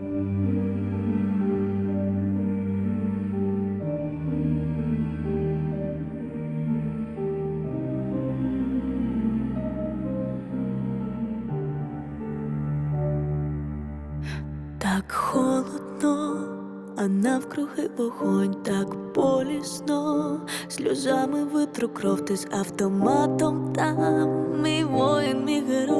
Так холодно, а навкруги вогонь, так болісно, сльозами витру кров ти з автоматом там. Мій воїн, мій герой,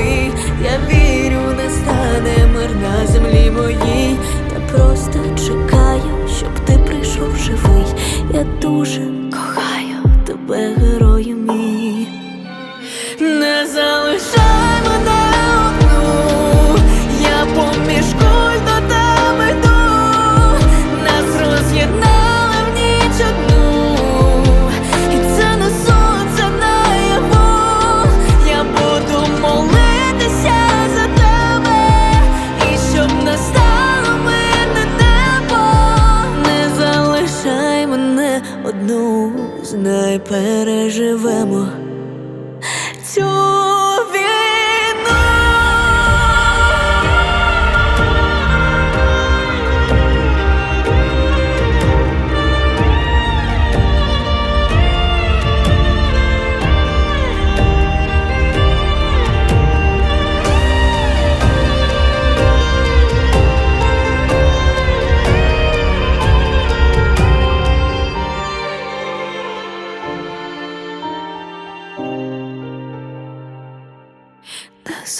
тебе, герою мій. Знай, переживемо цю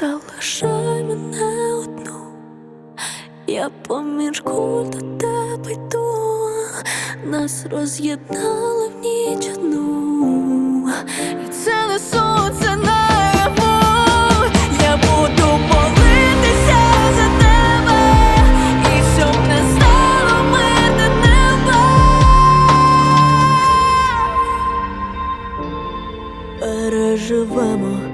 залишай мене одну, я поміж куль до тебе йду, нас роз'єднали в ніч одну, і це не сон, це наяву, я буду молитися за тебе, і щоб не стало мирне небо. Переживемо